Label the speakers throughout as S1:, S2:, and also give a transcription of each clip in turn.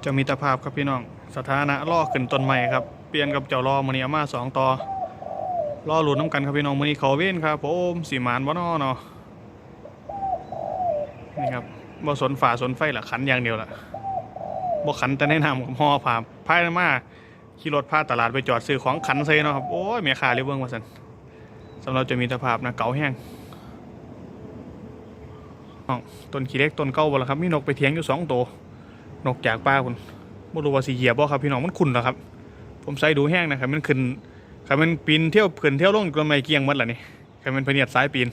S1: เจ้ามิตรภาพครับพี่น้อง สถานะล่อขึ้นต้นใหม่ครับ เปลี่ยนกับเจ้ารอมือนี้มาสองต่อล่อหลุดน้ำกันครับพี่น้องมือนี้เขาเว้นครับผมสีมานบ่นอเนาะนี่ครับบ่สนฝ่าสนไฟหละขันอย่างเดียวละบ่ขันแต่แนะนำกับห่อผ่าพายมาขี่รถพาตลาดไปจอดซื้อของขันใส่เนาะครับโอ้ยเมียขาเลยเบิ่งว่าซั่นสำหรับจ้ามิตภาพนะเก๋าแห้งต้นขี้เล็กต้นเก่าบ่ละครับมีนกไปเถียงอยู่สองตัว นกจากป่าคุณบ่รู้ว่าสิเหยียบบ่ครับพี่น้องมันขุ่นเหรอครับ ผมใส่ดูแห้งนะครับมันขึ้นคันมันปีนเที่ยวขึ้นเที่ยวลงก็ไม่เกียงหมดล่ะนี่คันมันพะเนียดสายปีน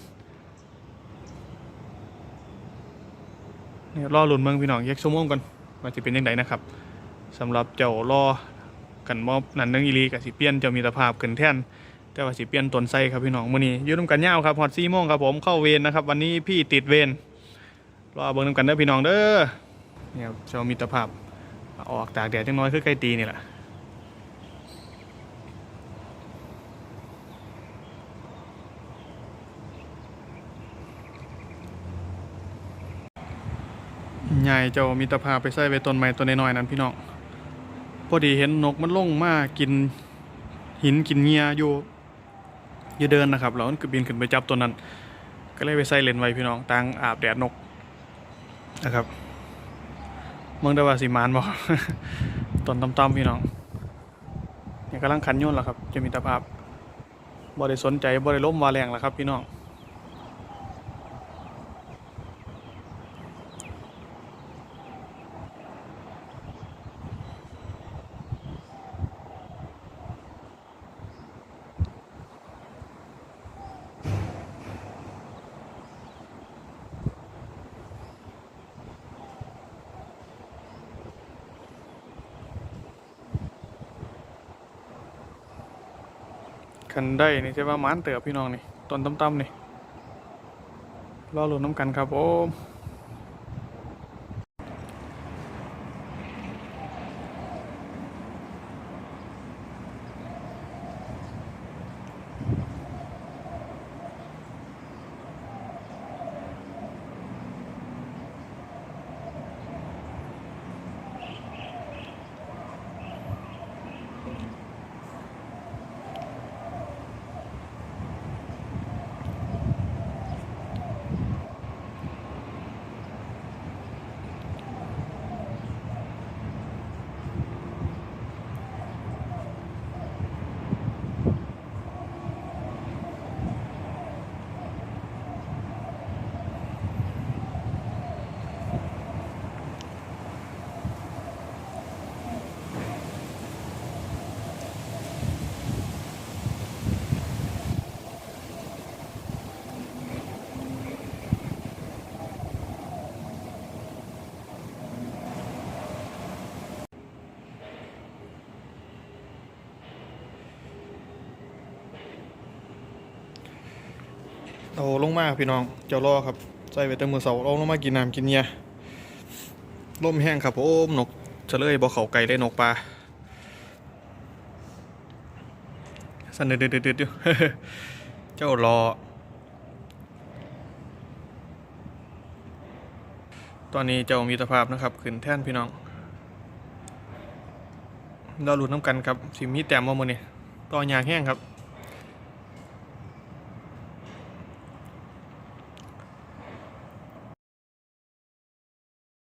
S1: เนี่ยรอหลุนเมืองพี่น้องแยกชั่วโมงก่อนว่าสิเป็นยังไงนะครับสำหรับเจ้ารอกันมอบนั่นเรื่องอีหลีกับสิเปียนจ้ามีตรภาพขึ้นแท่นแต่ว่าสิเปียนตนไส้ครับพี่น้องมื้อนี้ยู่นำกันยาวครับฮอด4โมงครับผมเข้าเวรนะครับ วันนี้พี่ติดเวรรอเบิ่งนำกันเด้อพี่น้องเด้อ นี่ครับเจ้ามีตรภาพออกตากแดดจังน้อยคือไก่ตีนี่แหละใหญ่เจ้ามีตะพาไปใส่ไว้ต้นไม้ต้นน้อยๆนั้นพี่น้องพอดีเห็นนกมันลงมากินหินกินเงียอยู่อยู่เดินนะครับแล้วมันก็บินขึ้นไปจับตัวนั้น ก็เลยไปใส่เลนไว้พี่น้องตังอาบแดดนกนะครับ มืองได้ว่าสีมานบอกตอนต่ำๆพี่น้องเนี่ยกำลังขันยุ่นแหละครับ จะมีตาภาพบ่ได้สนใจบ่ได้ล้มวาแรงแล้วครับ พี่น้อง คันได้นี่ใช่ว่ามานเต๋อพี่น้องนี่ ต้นต่ำๆนี่ รอลุ้นน้ำกันครับผม เอาลงมาพี่น้อง เจ้ารอครับใส่ไว้แต่มือเสาเอาลงมากินน้ำกินเนียลมแห้งครับผมนกเฉลยบ่เขาไก่ได้นกปลาสั่นเดือดๆๆอยู่เจ้ารอ ตอนนี้เจ้ามีตภาพนะครับ ขึ้นแท่นพี่น้องเราหลุดน้ำกันครับสิมีแต้มว่ามือนี่ต่อยางแห้งครับ